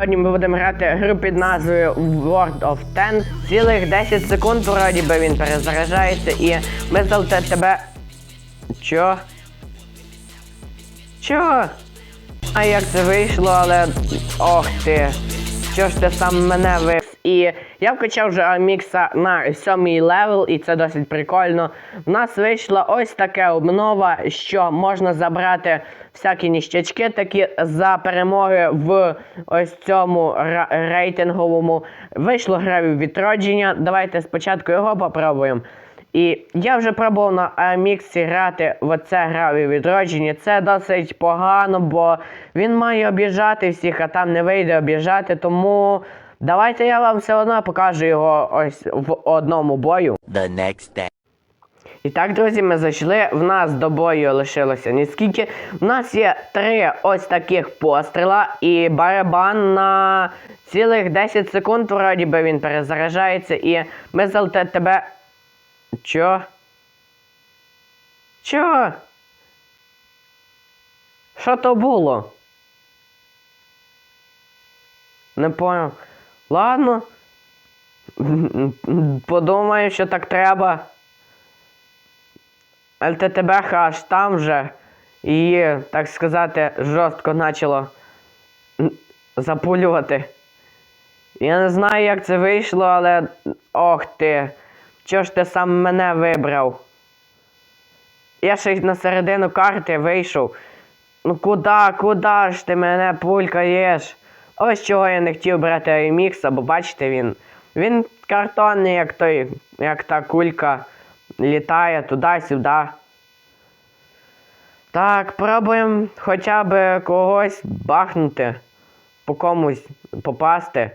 Сьогодні ми будемо грати гру під назвою World of Tanks. Цілих 10 секунд вроді би він перезаряджається і ми залте тебе. Чо? Чо? А як це вийшло, але. Ох ти. Що ж ти сам мене вис? І я вкачав вже Амікса на сьомий левел, і це досить прикольно. В нас вийшла ось така обнова, що можна забрати всякі ніщачки такі за перемоги в ось цьому рейтинговому. Вийшло гравів відродження. Давайте спочатку його попробуємо. І я вже пробував на AMX грати в оце граві відродження. Це досить погано, бо він має обіжати всіх, а там не вийде обіжати. Тому давайте я вам все одно покажу його ось в одному бою. the next day. І так, друзі, ми зайшли. В нас до бою лишилося ніскільки. В нас є три ось таких постріла і барабан на цілих 10 секунд, вроді би він перезаряджається, і ми залте тебе. Чо? Чо? Що то було? Не понял. Ладно. Подумаю, що так треба. ЛТТБ аж там же її, так сказати, жорстко почало запулювати. Я не знаю, як це вийшло, але. Ох ти. Чого ж ти сам мене вибрав? Я ще на середину карти вийшов. Ну куди, куди ж ти мене пулькаєш? Ось чого я не хотів брати ремікса, бо бачите він. Він картонний, як той, як та кулька літає туди-сюди. Так, пробуємо хоча б когось бахнути, по комусь попасти.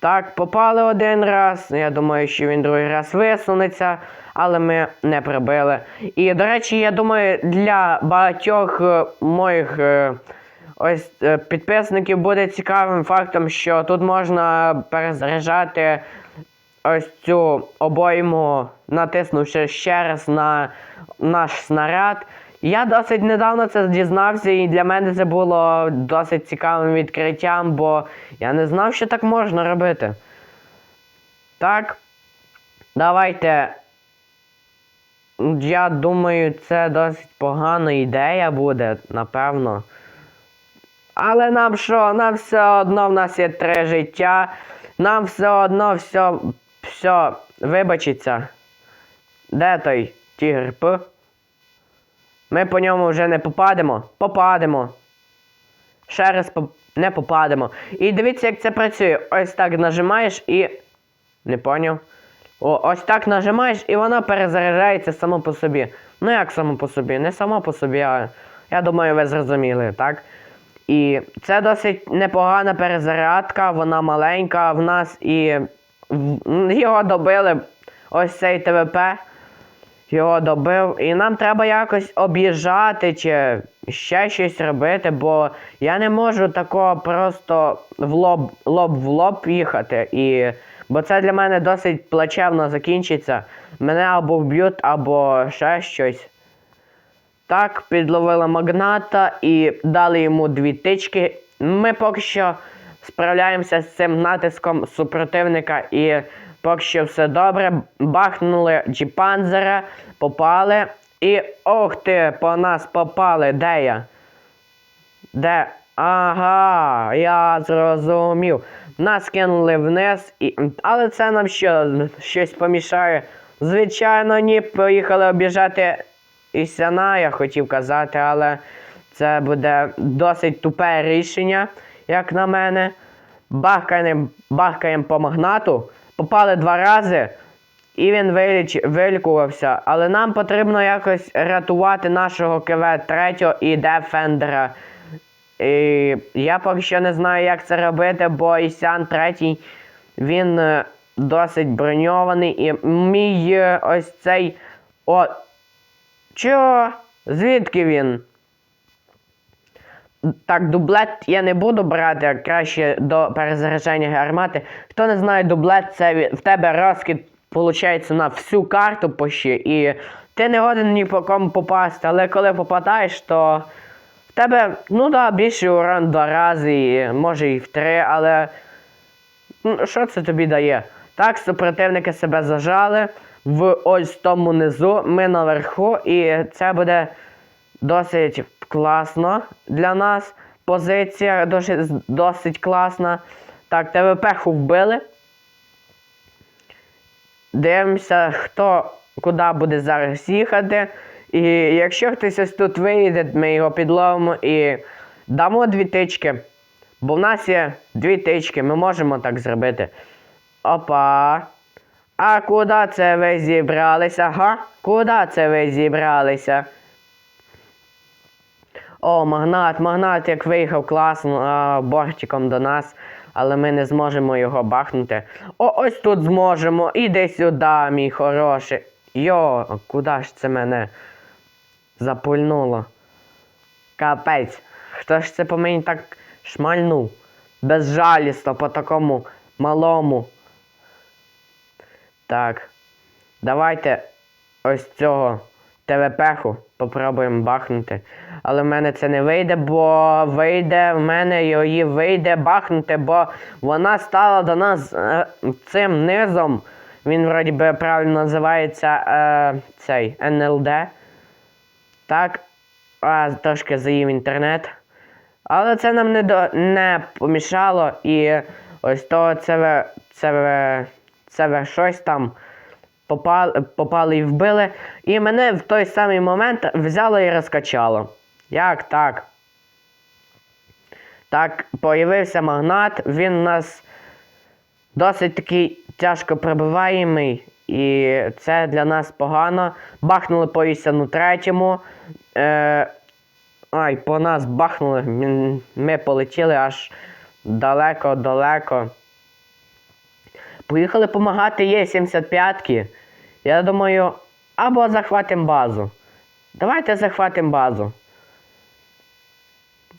Так, попали один раз. Я думаю, що він другий раз висунеться, але ми не пробили. І, до речі, я думаю, для багатьох е, моїх е, ось е, підписників буде цікавим фактом, що тут можна перезаряджати ось цю обойму, натиснувши ще раз на наш снаряд. Я досить недавно це дізнався, і для мене це було досить цікавим відкриттям, бо я не знав, що так можна робити. Так, давайте. Я думаю, це досить погана ідея буде, напевно. Але нам що, нам все одно в нас є три життя. Нам все одно все, все вибачиться. Де той тігр П? Ми по ньому вже не попадемо. Попадемо. Ще раз поп... не попадемо. І дивіться, як це працює. Ось так нажимаєш і. Не поняв. О, ось так нажимаєш і воно перезаряджається само по собі. Ну як само по собі? Не само по собі, а я думаю, ви зрозуміли, так? І це досить непогана перезарядка, вона маленька в нас і його добили ось цей ТВП. Його добив. І нам треба якось об'їжджати чи ще щось робити, бо я не можу такого просто в лоб, лоб в лоб їхати. І... Бо це для мене досить плачевно закінчиться. Мене або вб'ють, або ще щось. Так, підловили магната і дали йому дві тички. Ми поки що справляємося з цим натиском супротивника і поки що все добре. Бахнули джіпанзера, попали. І ох ти, по нас попали. Де я? Де? Ага, я зрозумів. Нас кинули вниз, і... але це нам що, щось помішає? Звичайно, ні, поїхали обіжати Ісяна, я хотів казати, але це буде досить тупе рішення, як на мене. Бахкаємо, бахкаємо по магнату, попали два рази, і він виліч, вилікувався. Але нам потрібно якось рятувати нашого КВ 3 і Дефендера. І я поки що не знаю, як це робити, бо Ісян третій, він е, досить броньований. І мій е, ось цей. О. Чо? Звідки він? Так, дублет я не буду брати, а краще до перезаряджання гармати. Хто не знає, дублет це в тебе розкид, виходить, на всю карту почти, і ти не годен ні по кому попасти, але коли попадаєш, то в тебе, ну да, більший урон два рази, і, може і в три, але. Ну, що це тобі дає? Так, супротивники себе зажали в ось тому низу, ми наверху, і це буде досить класно для нас. Позиція досить, досить класна. Так, тебе пеху вбили. Дивимося, хто куди буде зараз їхати. І якщо хтось ось тут вийде, ми його підловимо і дамо дві тички. Бо в нас є дві тички, ми можемо так зробити. Опа. А куди це ви зібралися? Га? Куди це ви зібралися? О, магнат, магнат, як виїхав класно а, бортиком до нас, але ми не зможемо його бахнути. О, ось тут зможемо. Іди сюди, мій хороший. Йо, куди ж це мене запульнуло? Капець. Хто ж це по мені так шмальнув? Безжалісно по такому малому. Так. Давайте ось цього ТВПху попробуємо бахнути. Але в мене це не вийде, бо вийде, в мене її вийде бахнути, бо вона стала до нас е, цим низом. Він вроді би правильно називається е, цей НЛД. Так. А, трошки заїв інтернет. Але це нам не до, не помішало і ось то це це це щось там попали, попали і вбили. І мене в той самий момент взяло і розкачало. Як так? Так, появився магнат, він нас досить такий тяжко пробиваємий, і це для нас погано. Бахнули по Ісяну третьому. Е, ай, по нас бахнули, ми полетіли аж далеко-далеко. Поїхали допомагати є 75-ки. Я думаю, або захватимо базу. Давайте захватимо базу.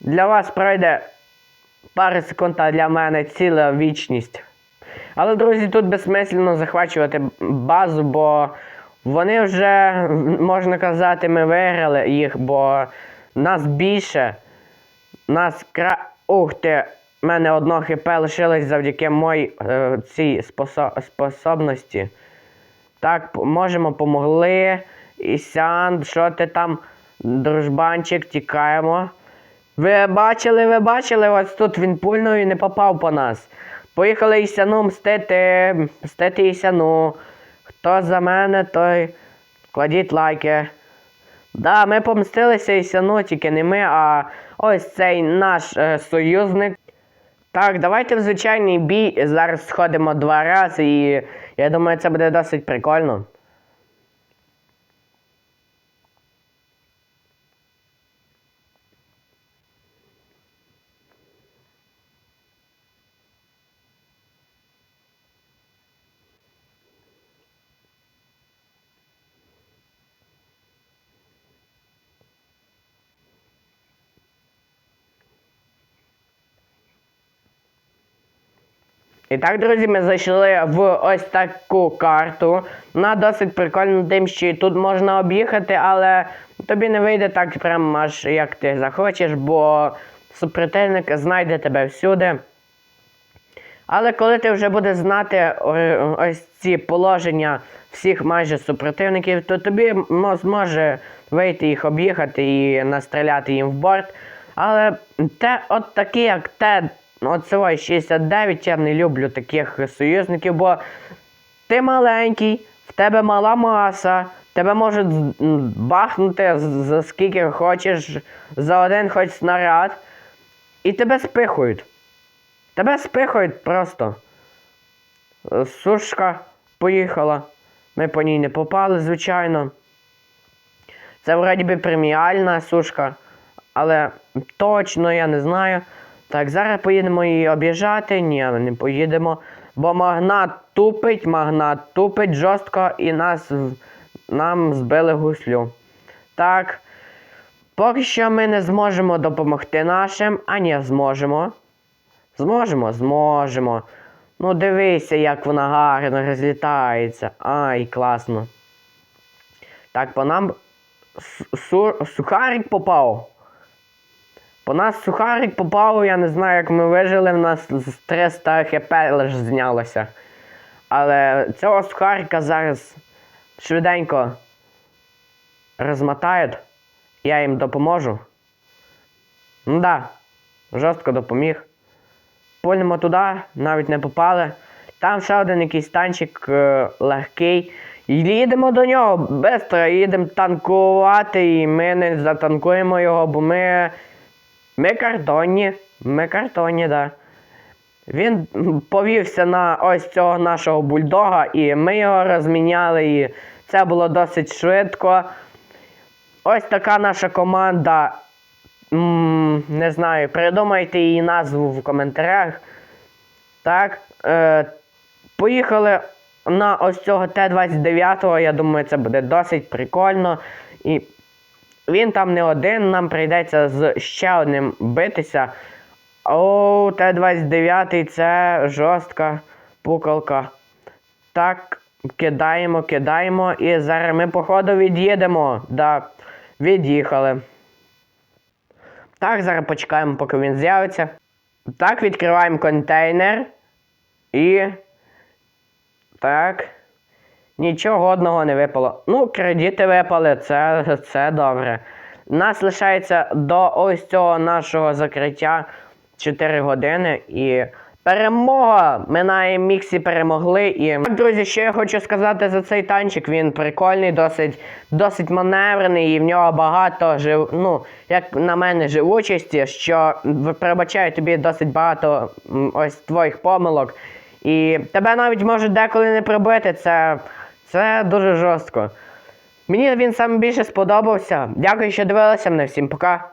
Для вас пройде пару секунд, а для мене ціла вічність. Але, друзі, тут безсмислено захвачувати базу, бо вони вже, можна казати, ми виграли їх, бо нас більше. Нас кра. Ух ти! В мене одно хп лишилось завдяки моїй е, цій спосо- способності. Так, можемо помогли. Ісян, що ти там, дружбанчик, тікаємо. Ви бачили, ви бачили, ось тут він пульною не попав по нас. Поїхали Ісяну мстити, мстити Ісяну. Хто за мене, той кладіть лайки. Да, ми помстилися Ісяну, тільки не ми, а ось цей наш е, союзник. Так, давайте в звичайний бій. Зараз сходимо два рази і я думаю, це буде досить прикольно. І так, друзі, ми зайшли в ось таку карту. Вона досить прикольна тим, що тут можна об'їхати, але тобі не вийде так прям аж як ти захочеш, бо супротивник знайде тебе всюди. Але коли ти вже будеш знати ось ці положення всіх майже супротивників, то тобі зможе вийти їх об'їхати і настріляти їм в борт. Але те, от такі, як те, от цього 69, я не люблю таких союзників, бо ти маленький, в тебе мала маса, тебе можуть бахнути за скільки хочеш, за один хоч снаряд, і тебе спихують. Тебе спихають просто. Сушка поїхала. Ми по ній не попали, звичайно. Це вроді би преміальна сушка, але точно я не знаю. Так, зараз поїдемо її об'їжджати. Ні, не поїдемо. Бо магнат тупить, магнат тупить жорстко і нас нам збили гуслю. Так. Поки що ми не зможемо допомогти нашим, а ні, зможемо. Зможемо? Зможемо. Ну дивися, як вона гарно розлітається. Ай, класно. Так, по нам су- су- сухарик попав. По нас сухарик попав, я не знаю, як ми вижили, в нас з 300 хп лише знялося. Але цього сухарика зараз швиденько розмотають. Я їм допоможу. Ну да, жорстко допоміг. Пульнемо туди, навіть не попали. Там ще один якийсь танчик е, легкий. Їдемо до нього, швидко, їдемо танкувати, і ми не затанкуємо його, бо ми. Картонні. Ми да. Він повівся на ось цього нашого бульдога, і ми його розміняли, і це було досить швидко. Ось така наша команда. Не знаю, придумайте її назву в коментарях. Так. Е, поїхали на ось цього Т-29. Я думаю, це буде досить прикольно. І він там не один, нам прийдеться з ще одним битися. О, Т-29 це жорстка пукалка. Так, кидаємо, кидаємо. І зараз ми, походу, від'їдемо. Да, від'їхали. Так, зараз почекаємо, поки він з'явиться. Так, відкриваємо контейнер. І. Так. Нічого одного не випало. Ну, кредити випали, це, це добре. Нас лишається до ось цього нашого закриття 4 години і. Перемога! Ми на міксі перемогли. І так, друзі, що я хочу сказати за цей танчик. Він прикольний, досить, досить маневрений, і в нього багато жив, ну, як на мене, живучості, що перебачає тобі досить багато ось твоїх помилок. І тебе навіть можуть деколи не прибити. Це, це дуже жорстко. Мені він сам більше сподобався. Дякую, що дивилися мене. Всім пока.